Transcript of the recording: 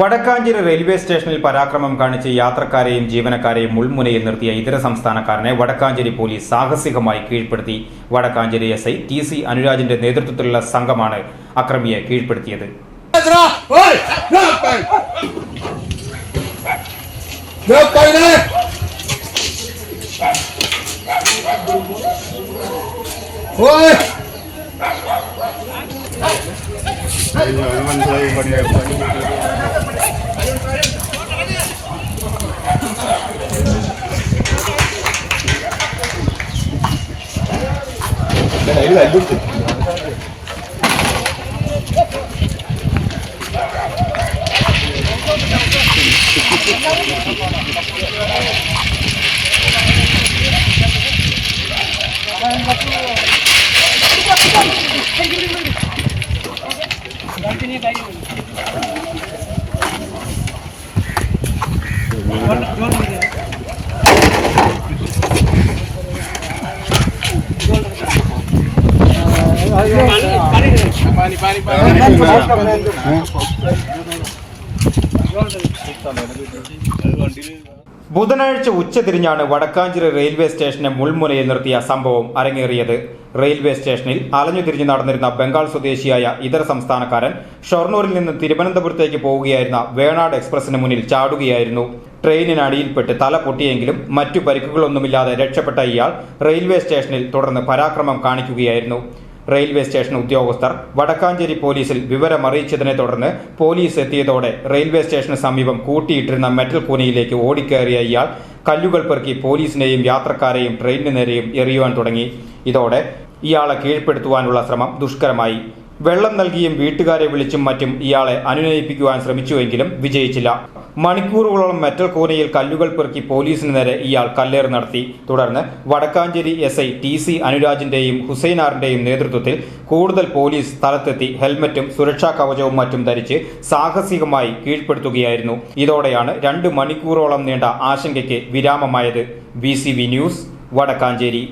Vadakkanchery railway സ്റ്റേഷനിൽ പരാക്രമം കാണിച്ച് യാത്രക്കാരെയും ജീവനക്കാരെയും മുൾമുനയിൽ നിർത്തിയ ഇതര സംസ്ഥാനക്കാരനെ വടക്കാഞ്ചേരി പോലീസ് സാഹസികമായി കീഴ്പ്പെടുത്തി. Vadakkanchery S I T C അനുരാജിന്റെ നേതൃത്വത്തിലുള്ള സംഘമാണ് അക്രമിയെ കീഴ്പ്പെടുത്തിയത്. ఇలా ఎదుగుతుంది Thank you. ബുധനാഴ്ച ഉച്ചതിരിഞ്ഞാണ് വടക്കാഞ്ചേരി റെയിൽവേ സ്റ്റേഷനെ മുൾമുനയിൽ നിർത്തിയ സംഭവം അരങ്ങേറിയത്. റെയിൽവേ സ്റ്റേഷനിൽ അലഞ്ഞുതിരിഞ്ഞ് നടന്നിരുന്ന ബംഗാൾ സ്വദേശിയായ ഇതര സംസ്ഥാനക്കാരൻ ഷൊർണൂരിൽ നിന്ന് തിരുവനന്തപുരത്തേക്ക് പോവുകയായിരുന്ന വേണാട് എക്സ്പ്രസിന് മുന്നിൽ ചാടുകയായിരുന്നു. ട്രെയിനിന് അടിയിൽപ്പെട്ട് തല പൊട്ടിയെങ്കിലും മറ്റു പരിക്കുകളൊന്നുമില്ലാതെ രക്ഷപ്പെട്ട ഇയാൾ റെയിൽവേ സ്റ്റേഷനിൽ തുടർന്ന് പരാക്രമം കാണിക്കുകയായിരുന്നു. റെയിൽവേ സ്റ്റേഷൻ ഉദ്യോഗസ്ഥർ വടക്കാഞ്ചേരി പോലീസിൽ വിവരമറിയിച്ചതിനെ തുടർന്ന് പോലീസ് എത്തിയതോടെ റെയിൽവേ സ്റ്റേഷന് സമീപം കൂട്ടിയിട്ടിരുന്ന മെറ്റൽ കൂനയിലേക്ക് ഓടിക്കയറിയ ഇയാൾ കല്ലുകൾ പെറുക്കി പോലീസിനെയും യാത്രക്കാരെയും ട്രെയിനിന് നേരെയും എറിയുവാൻ തുടങ്ങി. ഇതോടെ ഇയാളെ കീഴ്പ്പെടുത്തുവാനുള്ള ശ്രമം ദുഷ്കരമായി. വെള്ളം നൽകിയും വീട്ടുകാരെ വിളിച്ചും മറ്റും ഇയാളെ അനുനയിപ്പിക്കുവാൻ ശ്രമിച്ചുവെങ്കിലും വിജയിച്ചില്ല. മണിക്കൂറുകളോളം മെറ്റൽ കൂനയിൽ കല്ലുകൾ പെറുക്കി പോലീസിന് നേരെ ഇയാൾ കല്ലേറ് നടത്തി. തുടർന്ന് Vadakkanchery S I T C അനുരാജിന്റെയും ഹുസൈനാറിന്റെയും നേതൃത്വത്തിൽ കൂടുതൽ പോലീസ് സ്ഥലത്തെത്തി ഹെൽമറ്റും സുരക്ഷാ കവചവും മറ്റും ധരിച്ച് സാഹസികമായി കീഴ്പ്പെടുത്തുകയായിരുന്നു. ഇതോടെയാണ് രണ്ട് മണിക്കൂറോളം നീണ്ട ആശങ്കയ്ക്ക് വിരാമമായത്. B news Vadakkanchery.